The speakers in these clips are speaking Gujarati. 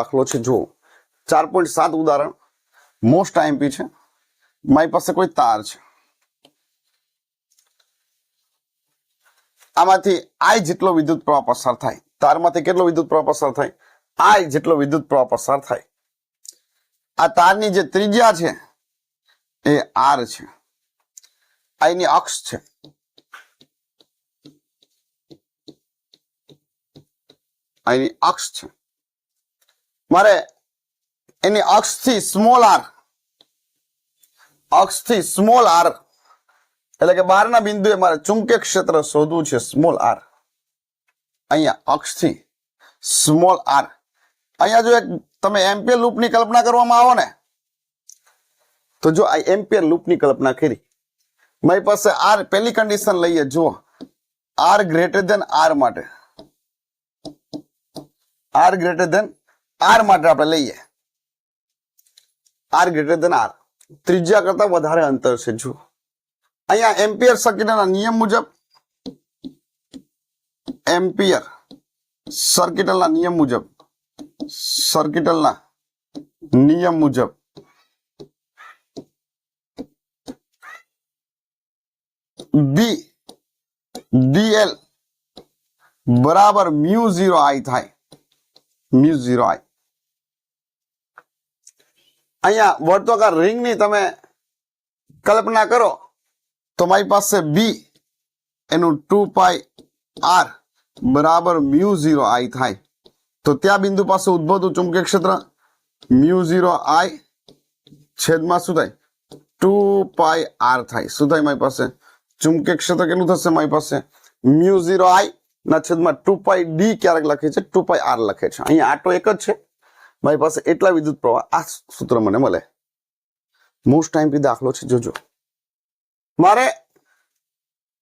દાખલો છે જો ચાર પોઈન્ટ સાત ઉદાહરણ. મોસ્ટ આઈએમપી છે. મારી પાસે કોઈ તાર છે. આમાંથી આઈ જેટલો વિદ્યુત પ્રવાહ પસાર થાય, તારમાંથી કેટલો વિદ્યુત પ્રવાહ પસાર થાય? આઈ જેટલો વિદ્યુત પ્રવાહ પસાર થાય. આ તારની જે ત્રિજ્યા છે, એ આર છે. આઈની અક્ષ છે. આઈની અક્ષ છે. મારે એની અક્ષથી સ્મોલ આર અક્ષથી સ્મોલ આર એટલે કે બહારના બિંદુએ મારે ચુંબકીય ક્ષેત્ર શોધવું છે સ્મોલ આર અહીંયા અક્ષથી સ્મોલ આર અહીંયા જો એક તમે એમ્પિયર લૂપની કલ્પના કરવામાં આવો ને, તો જો આ એમ્પિયર લૂપની કલ્પના કરી. મારી પાસે આર પહેલી કન્ડિશન લઈએ, જુઓ. આર ગ્રેટર દેન આર માટે. આર ગ્રેટર દેન આર માટે આપણે લઈએ. આર ગ્રેટર દેન આર ત્રિજ્યા કરતા વધારે અંતર છે, જુઓ. અહીંયા એમ્પિયર સર્કિટના નિયમ મુજબ એમ્પિયર સર્કિટલના નિયમ મુજબ સર્કિટલના નિયમ મુજબ બી ડીએલ બરાબર મ્યુ ઝીરો આઈ થાય. Mu zero I. અહીંયા વર્તુળાકાર રિંગની તમે કલ્પના કરો, તો મારી પાસે બી એનું ટુ પાઈ આર બરાબર મ્યુ ઝીરો આઈ થાય. તો ત્યાં બિંદુ પાસે ઉદ્ભવતું ચુંબકીય ક્ષેત્ર મ્યુ ઝીરો આઈ છેદમાં શું થાય? ટુ પાઈ આર થાય. શું થાય મારી પાસે? ચુંબકીય ક્ષેત્ર કેટલું થશે મારી પાસે? મ્યુ ઝીરો આઈ ના છેદમાં ટુ પાઈ ડી ક્યારેક લખે છે? ટુ પાઈ આર લખે છે. અહીંયા આટો એક જ છે. મારી પાસે એટલા વિદ્યુત પ્રવાહ, આ સૂત્ર મને મળે. મોસ્ટ ટાઈમ પી દાખલો છે, જોજો. મારે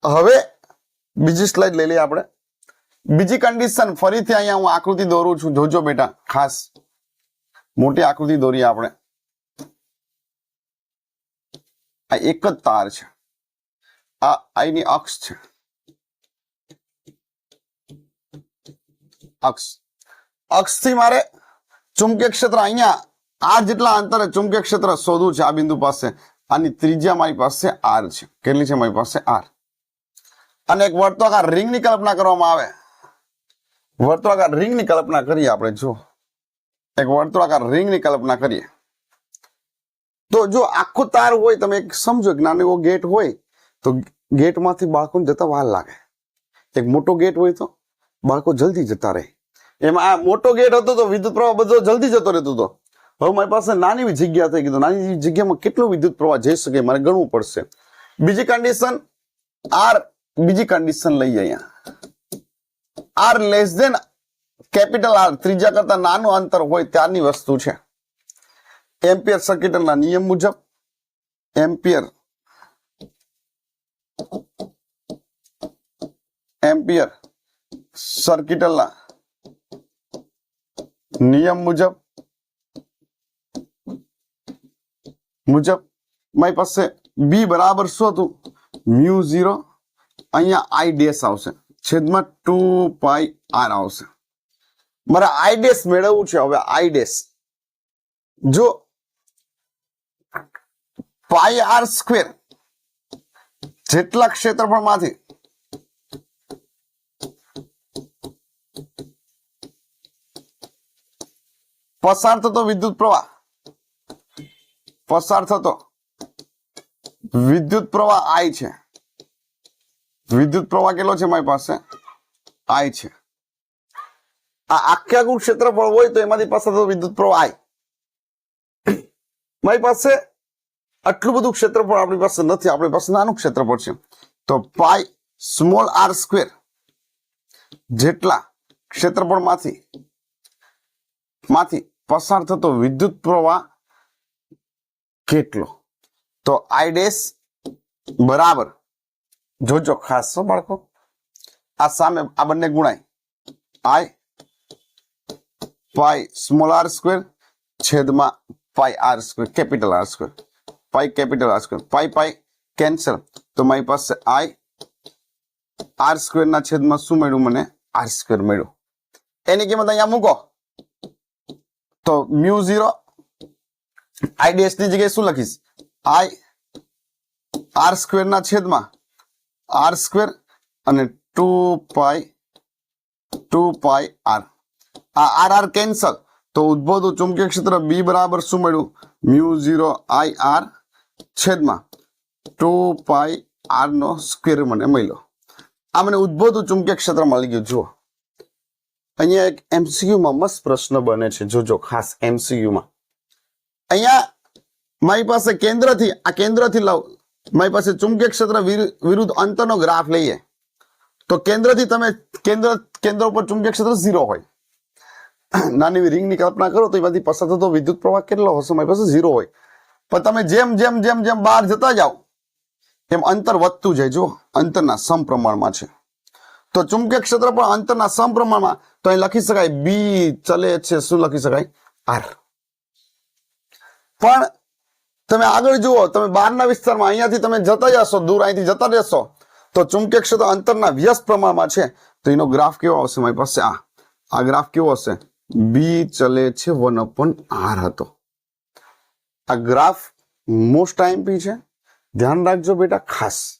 હવે બીજી સ્લાઇડ લઈ લઈએ આપણે. બીજી કન્ડિશન ફરીથી અહીંયા હું આકૃતિ દોરું છું. જોજો બેટા, ખાસ. મોટી આકૃતિ દોરીએ આપણે. આ એક જ તાર છે. આ આઈની અક્ષ છે. અક્ષ. અક્ષથી મારે ચુંબકીય ક્ષેત્ર અહીંયા આ જેટલા અંતરે ચુંબકીય ક્ષેત્ર શોધવું છે. આ બિંદુ પાસે આની ત્રિજ્યા મારી પાસે આર છે. કેટલી છે? મારી પાસે આર. અને એક વર્તુળાકાર રિંગની કલ્પના કરવામાં આવે. વર્તુળાકાર રિંગની કલ્પના કરીએ આપણે જો એક વર્તુળાકાર રિંગની કલ્પના કરીએ. તો જો આખો તાર હોય, તમે એક સમજો કે નાનો એવો ગેટ હોય, તો ગેટમાંથી બાળકોને જતા વાર લાગે. એક મોટો ગેટ હોય તો બાળકો જલ્દી જતા રહે. એમાં આ મોટો ગેટ હતો તો વિદ્યુત પ્રવાહ બધો જલ્દી જતો રહેતો હતો. હવે મારી પાસે નાની એવી જગ્યા થઈ ગઈ નાની જગ્યામાં કેટલો વિદ્યુત પ્રવાહ જઈ શકે મારે ગણવું પડશે. બીજી કન્ડિશન આર બીજી કન્ડિશન લઈએ અહીંયા. R less than capital R ત્રીજા કરતા નાનું અંતર હોય ત્યારની વસ્તુ છે. એમ્પિયર સર્કિટલના નિયમ મુજબ એમ્પિયર એમ્પિયર સર્કિટલના નિયમ મુજબ મુજબ મારી પાસે બી બરાબર શું હતું? મ્યુ ઝીરો, અહીંયા આઈ ડેશ આવશે. છેદમાં ટુ પાઈ આર આવશે. મારે આઈ ડેશ મેળવવું છે હવે આઈ ડેશ જો પાઈ આર સ્ક્વેર જેટલા ક્ષેત્રફળમાંથી પસાર થતો વિદ્યુત પ્રવાહ. પસાર થતો વિદ્યુત પ્રવાહ આઈ છે. વિદ્યુત પ્રવાહ કેટલો છે મારી પાસે? આઈ છે. આ આખે ક્ષેત્રફળ હોય તો એમાંથી પસાર થતો વિદ્યુત પ્રવાહ આઈ મારી પાસે આટલું બધું ક્ષેત્રફળ આપણી પાસે નથી. આપણી પાસે નાનું ક્ષેત્રફળ છે. તો પાઈ સ્મોલ આર સ્ક્વેર જેટલા ક્ષેત્રફળમાંથી માંથી પસાર થતો વિદ્યુત પ્રવાહ કેટલો? તો આઈ ડેશ બરાબર. જોજો ખાસ બાળકો. આ સામે આ બંને ગુણાય. I pi small R square છેદમાં pi R square capital R square pi capital R square pi pi cancel તો મારી પાસે આઈ આર સ્ક્વેર ના છેદમાં શું મળ્યું? મને આર સ્ક્વેર મળ્યું. એની કિંમત અહીંયા મૂકો. તો મ્યુ ઝીરો. આઈ ડેશની જગ્યાએ શું લખીશ? આઈ આર સ્ક્વેર ના છેદમાં આર સ્ક્વેર અને two pi two pi R આ આર આર કેન્સલ તો ઉદ્ભવતું ચુંબકીય ક્ષેત્ર બી બરાબર શું મળ્યું? મ્યુ ઝીરો આઈ આર છેદમાં ટુ પાઈ આર નો સ્ક્વેર મને મળ્યો. આ મને ઉદ્ભવતું ચુંબકીય ક્ષેત્ર મળી ગયું જુઓ. અહીંયા એક એમસીયુમાં મસ્ત પ્રશ્ન બને છે. જોજો, ખાસ એમસીયુમાં અહીંયા મારી પાસે કેન્દ્રથી, આ કેન્દ્રથી લાવ, મારી પાસે ચુંબકીય ક્ષેત્ર વિરુ- વિરુદ્ધ અંતરનો ગ્રાફ લઈએ. તો કેન્દ્રથી તમે કેન્દ્ર કેન્દ્ર ઉપર ચુંબકીય ક્ષેત્ર ઝીરો હોય. નાની એવી રિંગની કલ્પના કરો, તો એમાંથી પસાર થતો વિદ્યુત પ્રવાહ કેટલો હશે? મારી પાસે ઝીરો હોય. પણ તમે જેમ જેમ જેમ જેમ બહાર જતા જાઓ, એમ અંતર વધતું જાય. જો અંતરના સમપ્રમાણમાં છે. તો ચુંબકીય ક્ષેત્ર પણ અંતરના સમપ્રમાણમાં તો અહીં લખી શકાય. બી ચલે છે, શું લખી શકાય? આર પણ તમે આગળ જુઓ, તમે બહારના વિસ્તારમાં અહીંયાથી તમે જતા જશો, દૂર અહીંથી જતા રહેશો, તો ચુંબકીય ક્ષેત્ર અંતરના વ્યસ્ત પ્રમાણમાં છે. તો એનો ગ્રાફ કેવો આવશે મારી પાસે? આ. આ ગ્રાફ કેવો હશે? બી ચલે છે વન અપોન આર હતો. આ ગ્રાફ મોસ્ટ આઈએમપી છે. ધ્યાન રાખજો બેટા, ખાસ.